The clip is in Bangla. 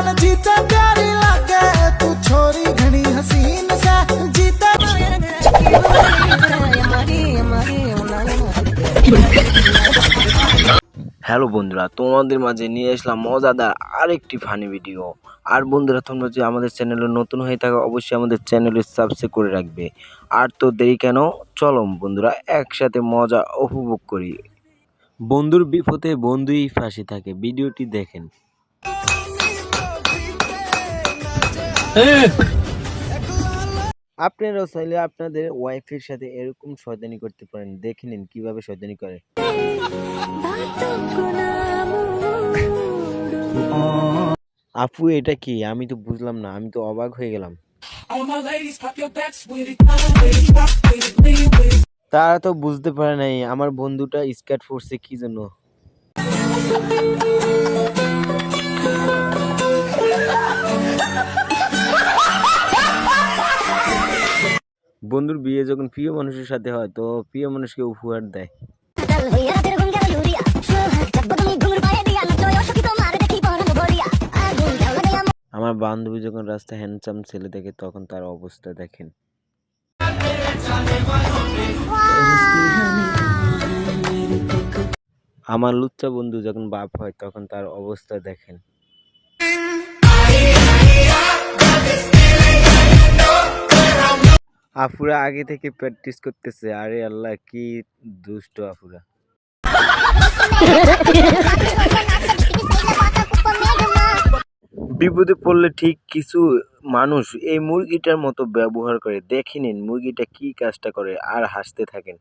मन जीते प्यारी लागे तू छोरी घनी हसीन से जीते হ্যালো বন্ধুরা তোমাদের মাঝে নিয়ে আসলাম মজাদার আরেকটি ফানি ভিডিও আর বন্ধুরা তোমরা যদি আমাদের চ্যানেলে নতুন হয়ে থাকো অবশ্যই আমাদের চ্যানেলে সাবস্ক্রাইব করে রাখবে আর তো দেরি কেন চলো বন্ধুরা একসাথে মজা উপভোগ করি বন্ধুর বিপদে বন্ধুই ফাঁসি থাকে ভিডিওটি দেখেন আপনারাও চাইলে আপনাদের ওয়াইফের সাথে এরকম শয়তানি করতে পারেন। দেখে নিন কীভাবে শয়তানি করে। আপু, এটা কি? আমি তো বুঝলাম না। আমি তো অবাক হয়ে গেলাম। তারা তো বুঝতে পারে নাই, আমার বন্ধুটা স্কার্ট পরছে কি জন্য? বন্ধুর বিয়ে যখন প্রিয় মানুষের সাথে হয় তো প্রিয় মানুষকে উপহার দেয়। আমার বান্ধবী যখন রাস্তায় হ্যান্ডসাম ছেলে দেখে তখন তার অবস্থা দেখেন। আমার লুচ্চা বন্ধু যখন বাপ হয় তখন তার অবস্থা দেখেন। আফুরা আগে থেকে প্র্যাকটিস করতেছে। আরে আল্লাহ, কি দুষ্ট আফুরা বিপদে পড়লে ঠিক কিছু মানুষ এই মুরগিটার মতো ব্যবহার করে। দেখে নিন মুরগিটা কি কাজটা করে আর হাসতে থাকেন।